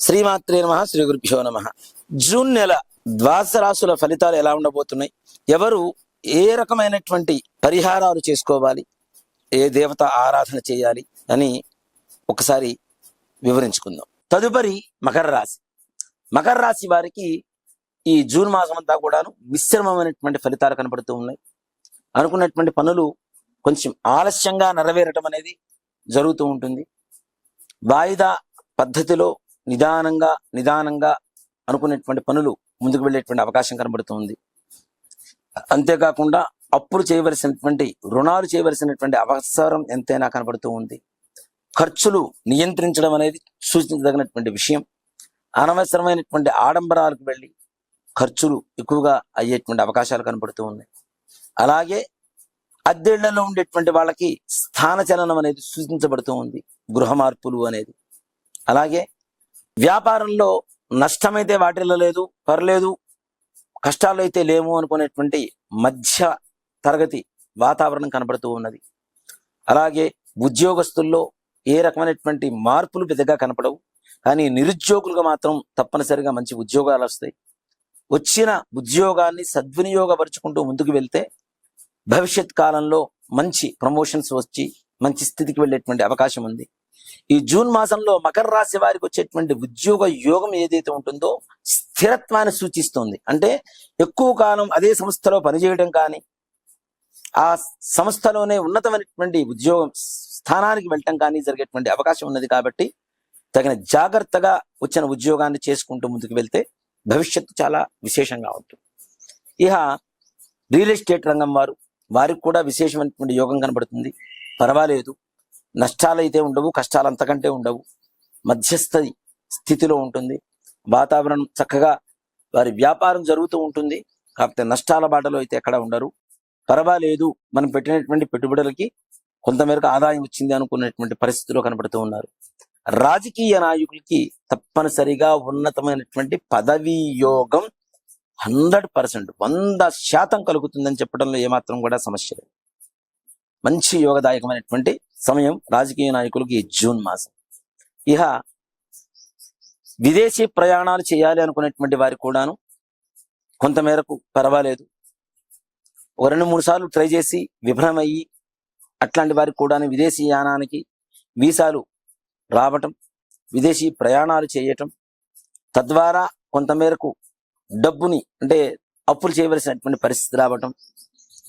శ్రీమాత్రే నమ శ్రీ గురుభ్యో నమ. జూన్ నెల ద్వాదశ రాశుల ఫలితాలు ఎలా ఉండబోతున్నాయి? ఎవరు ఏ రకమైనటువంటి పరిహారాలు చేసుకోవాలి? ఏ దేవత ఆరాధన చేయాలి? అని ఒకసారి వివరించుకుందాం. తదుపరి మకర రాశి. మకర రాశి వారికి ఈ జూన్ మాసం అంతా కూడాను మిశ్రమమైనటువంటి ఫలితాలు కనబడుతూ ఉన్నాయి. అనుకున్నటువంటి పనులు కొంచెం ఆలస్యంగా నెరవేరటం అనేది జరుగుతూ ఉంటుంది. వాయిదా పద్ధతిలో నిదానంగా నిదానంగా అనుకునేటువంటి పనులు ముందుకు వెళ్ళేటువంటి అవకాశం కనబడుతుంది. అంతేకాకుండా అప్పులు చేయవలసినటువంటి రుణాలు చేయవలసినటువంటి అవసరం ఎంతైనా కనబడుతూ ఉంది ఖర్చులు నియంత్రించడం అనేది సూచించదగినటువంటి విషయం. అనవసరమైనటువంటి ఆడంబరాలకు వెళ్ళి ఖర్చులు ఎక్కువగా అయ్యేటువంటి అవకాశాలు కనబడుతూ ఉన్నాయి అలాగే అద్దెళ్ళలో ఉండేటువంటి వాళ్ళకి స్థానచలనం అనేది సూచించబడుతూ ఉంది గృహ మార్పులు అనేది. అలాగే వ్యాపారంలో నష్టమైతే వాటిల్లో లేదు పర్లేదు కష్టాలు అయితే లేము అనుకునేటువంటి మధ్య తరగతి వాతావరణం కనబడుతూ ఉన్నది. అలాగే ఉద్యోగస్తుల్లో ఏ రకమైనటువంటి మార్పులు పెద్దగా కనపడవు. కానీ నిరుద్యోగులుగా మాత్రం తప్పనిసరిగా మంచి ఉద్యోగాలు వస్తాయి. వచ్చిన ఉద్యోగాన్ని సద్వినియోగపరుచుకుంటూ ముందుకు వెళ్తే భవిష్యత్ కాలంలో మంచి ప్రమోషన్స్ వచ్చి మంచి స్థితికి వెళ్ళేటువంటి అవకాశం ఉంది. ఈ జూన్ మాసంలో మకర రాశి వారికి వచ్చేటువంటి ఉద్యోగ యోగం ఏదైతే ఉంటుందో స్థిరత్వాన్ని సూచిస్తుంది. అంటే ఎక్కువ కాలం అదే సంస్థలో పనిచేయడం కానీ ఆ సంస్థలోనే ఉన్నతమైనటువంటి ఉద్యోగం స్థానానికి వెళ్ళటం కానీ జరిగేటువంటి అవకాశం ఉన్నది కాబట్టి తగిన జాగ్రత్తగా వచ్చిన ఉద్యోగాన్ని చేసుకుంటూ ముందుకు వెళ్తే భవిష్యత్తు చాలా విశేషంగా ఉంటుంది. ఇక రియల్ ఎస్టేట్ రంగం వారు వారికి కూడా విశేషమైనటువంటి యోగం కనబడుతుంది. పర్వాలేదు. నష్టాలు అయితే ఉండవు కష్టాలు అంతకంటే ఉండవు. మధ్యస్థ స్థితిలో ఉంటుంది. వాతావరణం చక్కగా వారి వ్యాపారం జరుగుతూ ఉంటుంది. కాకపోతే నష్టాల బాటలో అయితే ఎక్కడ ఉండరు. పర్వాలేదు మనం పెట్టినటువంటి పెట్టుబడులకి కొంతమేరకు ఆదాయం వచ్చింది అనుకున్నటువంటి పరిస్థితిలో కనబడుతూ ఉన్నారు. రాజకీయ నాయకులకి తప్పనిసరిగా ఉన్నతమైనటువంటి పదవీ యోగం హండ్రెడ్ పర్సెంట్ వంద శాతం కలుగుతుందని చెప్పడంలో ఏమాత్రం కూడా సమస్య లేదు. మంచి యోగదాయకమైనటువంటి సమయం రాజకీయ నాయకులకి ఈ జూన్ మాసం. ఇహ విదేశీ ప్రయాణాలు చేయాలి అనుకునేటువంటి వారికి కూడాను కొంతమేరకు పర్వాలేదు. ఒక రెండు మూడు సార్లు ట్రై చేసి విఫలమయ్యి అట్లాంటి వారికి కూడా విదేశీ యానానికి వీసాలు రావటం విదేశీ ప్రయాణాలు చేయటం తద్వారా కొంతమేరకు డబ్బుని అంటే అప్పులు చేయవలసినటువంటి పరిస్థితి రావటం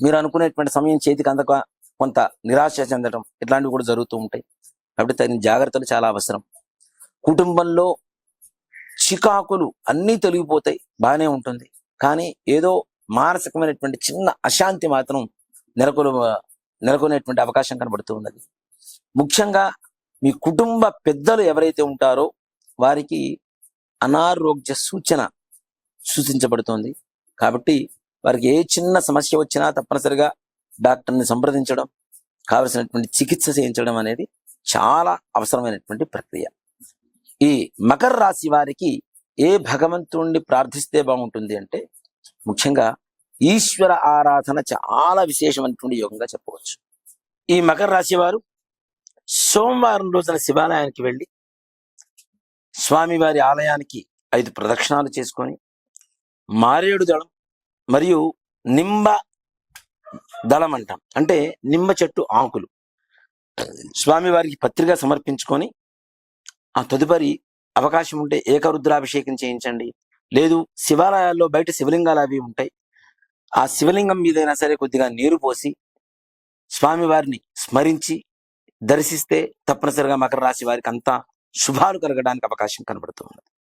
మీరు అనుకునేటువంటి సమయం చేతికి అందక కొంత నిరాశ చెందడం ఇట్లాంటివి కూడా జరుగుతూ ఉంటాయి. కాబట్టి తగిన జాగ్రత్తలు చాలా అవసరం. కుటుంబంలో చికాకులు అన్నీ తొలగిపోతాయి బాగానే ఉంటుంది. కానీ ఏదో మానసికమైనటువంటి చిన్న అశాంతి మాత్రం నెలకొలు నెలకొనేటువంటి అవకాశం కనబడుతూ ఉన్నది. ముఖ్యంగా మీ కుటుంబ పెద్దలు ఎవరైతే ఉంటారో వారికి అనారోగ్య సూచన సూచించబడుతోంది. కాబట్టి వారికి ఏ చిన్న సమస్య వచ్చినా తప్పనిసరిగా డాక్టర్ని సంప్రదించడం కావలసినటువంటి చికిత్స చేయించడం అనేది చాలా అవసరమైనటువంటి ప్రక్రియ. ఈ మకర రాశి వారికి ఏ భగవంతుణ్ణి ప్రార్థిస్తే బాగుంటుంది అంటే ముఖ్యంగా ఈశ్వర ఆరాధన చాలా విశేషమైనటువంటి యోగంగా చెప్పవచ్చు. ఈ మకర రాశి వారు సోమవారం రోజున శివాలయానికి వెళ్ళి స్వామివారి ఆలయానికి ఐదు ప్రదక్షిణాలు చేసుకొని మారేడు దళం మరియు నింబ దళం అంటాం అంటే నిమ్మ చెట్టు ఆకులు. స్వామివారికి పత్రిక సమర్పించుకొని ఆ తదుపరి అవకాశం ఉంటే ఏకరుద్రాభిషేకం చేయించండి. లేదు శివాలయాల్లో బయట శివలింగాలు అవి ఉంటాయి. ఆ శివలింగం మీదైనా సరే కొద్దిగా నీరు పోసి స్వామివారిని స్మరించి దర్శిస్తే తప్పనిసరిగా మకర రాశి వారికి అంతా శుభాలు కలగడానికి అవకాశం కనబడుతూ ఉన్నది.